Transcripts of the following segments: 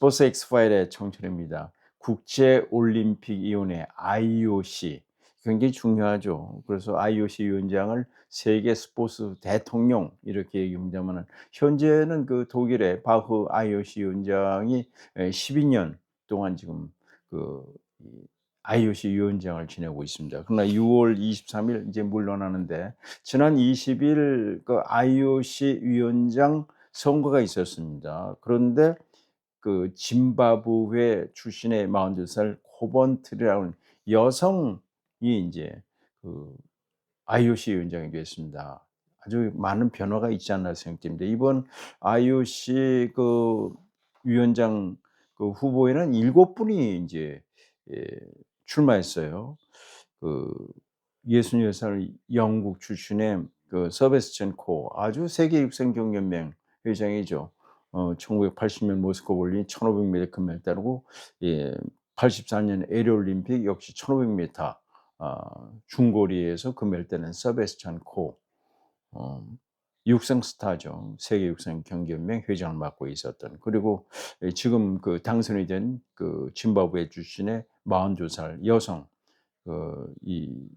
스포츠 엑스파일의 청춘입니다. 국제올림픽위원회 IOC 굉장히 중요하죠. 그래서 IOC 위원장을 세계 스포츠 대통령 이렇게 얘기합니다만 현재는 그 독일의 바흐 IOC 위원장이 12년 동안 지금 그 IOC 위원장을 지내고 있습니다. 그러나 6월 23일 이제 물러나는데 지난 20일 그 IOC 위원장 선거가 있었습니다. 그런데 그 짐바브웨 출신의 42살 코번트리라는 여성이 이제 그 IOC 위원장이 됐습니다. 아주 많은 변화가 있지 않나 생각됩니다. 이번 IOC 그 위원장 그 후보에는 일곱 분이 이제 예, 출마했어요. 그 66살 영국 출신의 그 서베스첸코 아주 세계 육상 경연맹 회장이죠. 어, 1980년 모스크 올린 1500m 금메달 따르고 예, 84년 에리 올림픽 역시 1500m 어, 중거리에서 금메달 따는 서베스찬 코 어, 육상 스타죠. 세계 육상 경기연맹 회장을 맡고 있었던 그리고 예, 지금 그 당선이 된 그 짐바브웨 출신의 42살 여성 그이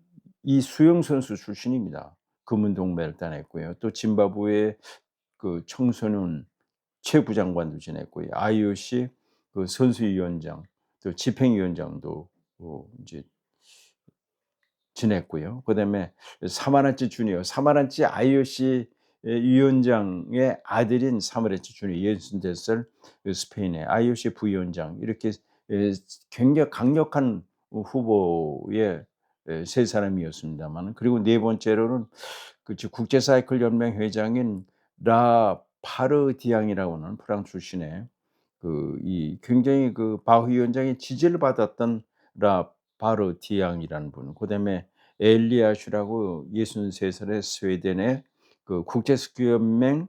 이 수영 선수 출신입니다. 금은 동 메달 따냈고요. 또 짐바브웨 그 청소년 최부장관도 지냈고요. IOC 그 선수위원장 또 집행위원장도 어 이제 지냈고요. 그다음에 사마란치 주니어, 사마란치 IOC 위원장의 아들인 사마란치 주니어 64살 그 스페인의 IOC 부위원장 이렇게 굉장히 강력한 후보의 세 사람이었습니다만 그리고 네 번째로는 그 국제 사이클 연맹 회장인 라 파르디앙이라고 하는 프랑스 출신의 그 이 굉장히 그 바흐 위원장의 지지를 받았던 라 파르디앙이라는 분. 그다음에 엘리아슈라고 63살의 스웨덴의 그 국제 스키 연맹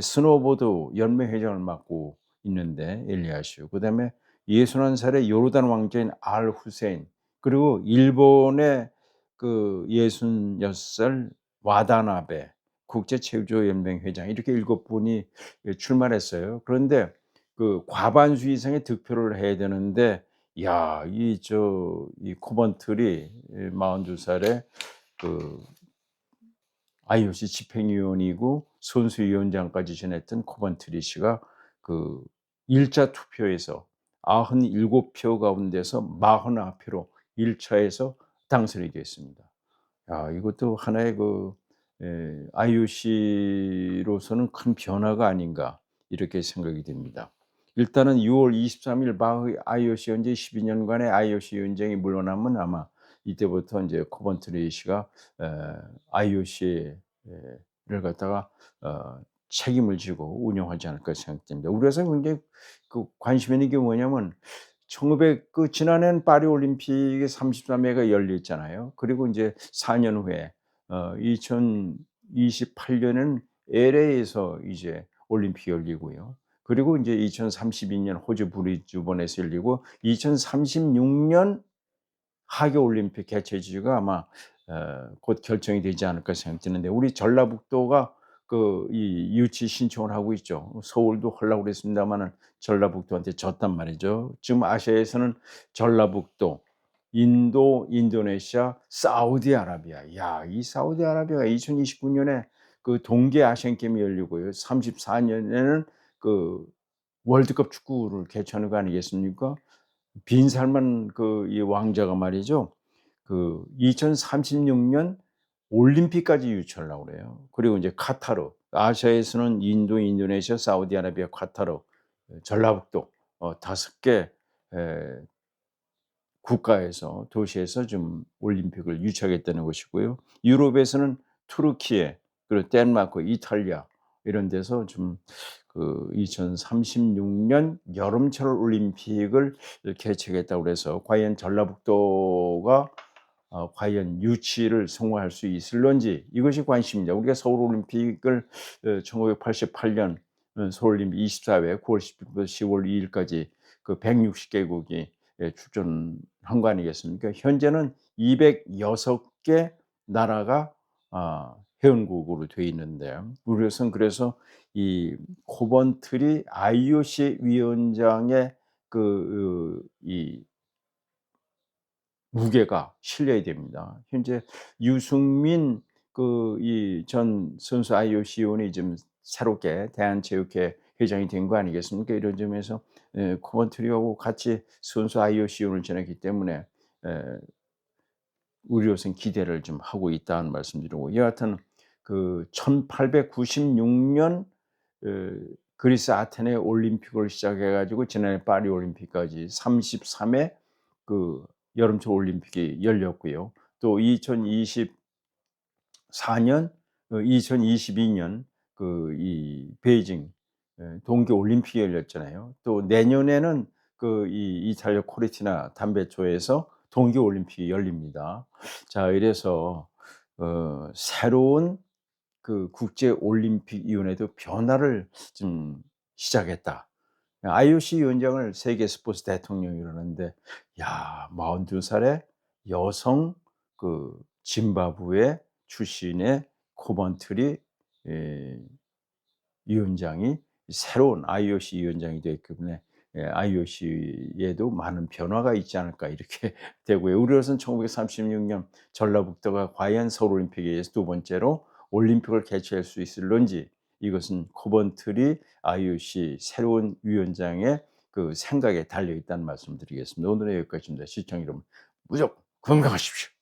스노보드 연맹 회장을 맡고 있는데 엘리아슈. 그다음에 61살의 요르단 왕자인 알 후세인. 그리고 일본의 그 66살 와다나베 국제체조연맹 회장 이렇게 일곱 분이 출마했어요. 그런데 그 과반수 이상의 득표를 해야 되는데 야, 이 저 이 코번틀이 42살의 그 IOC 집행위원이고 선수위원장까지 지냈던 코번트리 씨가 그 1차 투표에서 97표 가운데서 49표로 1차에서 당선이 됐습니다. 야, 이것도 하나의 그 에, IOC로서는 큰 변화가 아닌가 이렇게 생각이 됩니다. 일단은 6월 23일 바흐 IOC 현재 12년간의 IOC 연쟁이 물러나면 아마 이때부터 이제 코번트리 씨가 IOC를 갖다가 어, 책임을 지고 운영하지 않을까 생각됩니다. 우리에서 굉장히 그 관심 있는 게 뭐냐면 1900, 그 지난해는 파리 올림픽에 33회가 열렸잖아요. 그리고 이제 4년 후에 어, 2028년은 LA에서 이제 올림픽 열리고요. 그리고 이제 2032년 호주 브리즈번에서 열리고 2036년 하계 올림픽 개최 지가 아마 어, 곧 결정이 되지 않을까 생각되는데 우리 전라북도가 그 이 유치 신청을 하고 있죠. 서울도 하려고 그랬습니다만은 전라북도한테 졌단 말이죠. 지금 아시아에서는 전라북도, 인도, 인도네시아, 사우디아라비아. 야, 이 사우디아라비아가 2029년에 그 동계 아시안 게임이 열리고요. 34년에는 그 월드컵 축구를 개최하는 거 아니겠습니까? 빈살만 그 이 왕자가 말이죠. 그 2036년 올림픽까지 유치하려고 그래요. 그리고 이제 카타르, 아시아에서는 인도, 인도네시아, 사우디아라비아, 카타르, 전라북도 어, 다섯 개 에, 국가에서 도시에서 좀 올림픽을 유치하겠다는 것이고요. 유럽에서는 투르키에 그리고 덴마크, 이탈리아 이런 데서 좀 그 2036년 여름철 올림픽을 개최하겠다고 그래서 과연 전라북도가 어, 과연 유치를 성공할 수 있을런지 이것이 관심입니다. 우리가 서울 올림픽을 1988년 어, 서울 올림픽 24회 9월 10일부터 10월 2일까지 그 160개국이 예, 출전 한 거 아니겠습니까? 현재는 206개 나라가 아, 회원국으로 돼 있는데 우리로서는 그래서 이 코번트리 IOC 위원장의 그 이 무게가 실려야 됩니다. 현재 유승민 그 이 전 선수 IOC 위원이 지금 새롭게 대한체육회 회장이 된 거 아니겠습니까? 이런 점에서 예 코번트리하고 같이 선수 IOC 위원을 지냈기 때문에 에 우리로서는 기대를 좀 하고 있다는 말씀드리고 여하튼 그 1896년 어 그리스 아테네 올림픽을 시작해 가지고 지난해 파리 올림픽까지 33회 그 여름철 올림픽이 열렸고요. 또 2024년 어 2022년 그 이 베이징 예 동계 올림픽이 열렸잖아요. 또 내년에는 그이 이탈리아 코르티나 담베초에서 동계 올림픽이 열립니다. 자 이래서 어 새로운 그 국제 올림픽 위원회도 변화를 좀 시작했다. IOC 위원장을 세계 스포츠 대통령이 그러는데 야 42 살의 여성 그 짐바브웨 출신의 코번트리 예 위원장이 새로운 IOC 위원장이 됐기 때문에 예 'IOC에도 많은 변화가 있지 않을까.' 이렇게 되고요. 우리로서는 1936년 전라북도가 과연 서울올림픽에 의해서 두 번째로 올림픽을 개최할 수 있을런지 이것은 코번트리 IOC 새로운 위원장의 그 생각에 달려 있다는 말씀을 드리겠습니다. 오늘은 여기까지입니다. 시청자 여러분 무조건 건강하십시오.